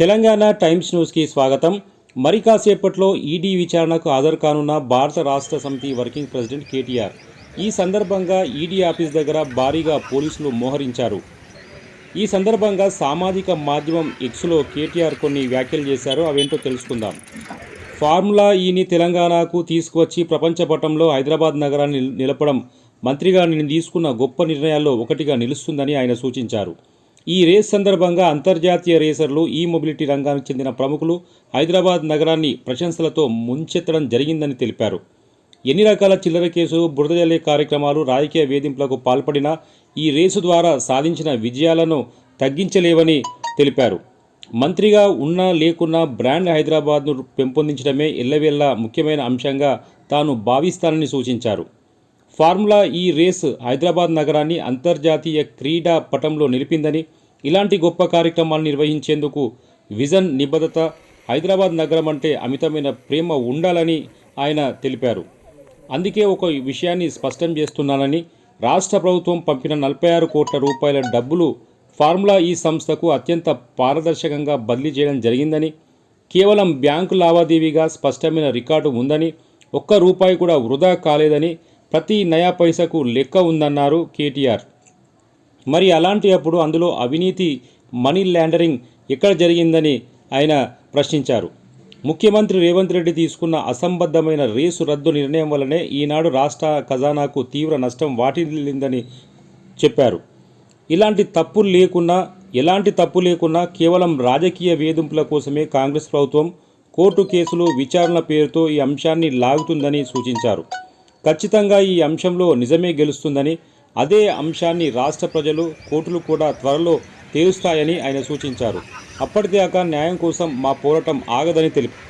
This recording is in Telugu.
తెలంగాణ టైమ్స్ న్యూస్కి స్వాగతం. మరి కాసేపట్లో ఈడీ విచారణకు హాజరు కానున్న భారత రాష్ట్ర సమితి వర్కింగ్ ప్రెసిడెంట్ కేటీఆర్. ఈ సందర్భంగా ఈడీ ఆఫీస్ దగ్గర భారీగా పోలీసులు మోహరించారు. ఈ సందర్భంగా సామాజిక మాధ్యమం ఎక్స్లో కేటీఆర్ కొన్ని వ్యాఖ్యలు చేశారు. అవేంటో తెలుసుకుందాం. ఫార్ములా ఈని తెలంగాణకు తీసుకువచ్చి ప్రపంచ పటంలో హైదరాబాద్ నగరాన్ని నిలపడం మంత్రిగా నేను తీసుకున్న గొప్ప నిర్ణయాల్లో ఒకటిగా నిలుస్తుందని ఆయన సూచించారు. ఈ రేస్ సందర్భంగా అంతర్జాతీయ రేసర్లు ఈ మొబిలిటీ రంగానికి చెందిన ప్రముఖులు హైదరాబాద్ నగరాన్ని ప్రశంసలతో ముంచెత్తడం జరిగిందని తెలిపారు. ఎన్ని రకాల చిల్లర కేసు బురద జల్లే కార్యక్రమాలు రాజకీయ వేధింపులకు పాల్పడినా ఈ రేసు ద్వారా సాధించిన విజయాలను తగ్గించలేవని తెలిపారు. మంత్రిగా ఉన్నా లేకున్నా బ్రాండ్ హైదరాబాద్ను పెంపొందించడమే ఎల్లవేళ ముఖ్యమైన అంశంగా తాను భావిస్తానని సూచించారు. ఫార్ములా ఈ రేస్ హైదరాబాద్ నగరాన్ని అంతర్జాతీయ క్రీడా పటంలో నిలిపిందని ఇలాంటి గొప్ప కార్యక్రమాలు నిర్వహించేందుకు విజన్ నిబద్ధత హైదరాబాద్ నగరం అంటే అమితమైన ప్రేమ ఉండాలని ఆయన తెలిపారు. అందుకే ఒక విషయాన్ని స్పష్టం చేస్తున్నానని రాష్ట్ర ప్రభుత్వం పంపిన నలభై ఆరు కోట్ల రూపాయల డబ్బులు ఫార్ములా ఈ సంస్థకు అత్యంత పారదర్శకంగా బదిలీ చేయడం జరిగిందని కేవలం బ్యాంకు లావాదేవీగా స్పష్టమైన రికార్డు ఉందని ఒక్క రూపాయి కూడా వృధా కాలేదని ప్రతి నయా పైసకు లెక్క ఉందన్నారు కేటీఆర్. మరి అలాంటి అప్పుడు అందులో అవినీతి మనీ ల్యాండరింగ్ ఎక్కడ జరిగిందని ఆయన ప్రశ్నించారు. ముఖ్యమంత్రి రేవంత్ రెడ్డి తీసుకున్న అసంబద్ధమైన రేసు రద్దు నిర్ణయం వల్లనే ఈనాడు రాష్ట్ర ఖజానాకు తీవ్ర నష్టం వాటిల్లిందని చెప్పారు. ఇలాంటి తప్పులు లేకున్నా ఎలాంటి తప్పు లేకున్నా కేవలం రాజకీయ వేధింపుల కోసమే కాంగ్రెస్ ప్రభుత్వం కోర్టు కేసులు విచారణ పేరుతో ఈ అంశాన్ని లాగుతుందని సూచించారు. ఖచ్చితంగా ఈ అంశంలో నిజమే గెలుస్తుందని అదే అంశాన్ని రాష్ట్ర ప్రజలు కోర్టులు కూడా త్వరలో తేలుస్తాయని ఆయన సూచించారు. అప్పటిదాకా న్యాయం కోసం మా పోరాటం ఆగదని తెలిపారు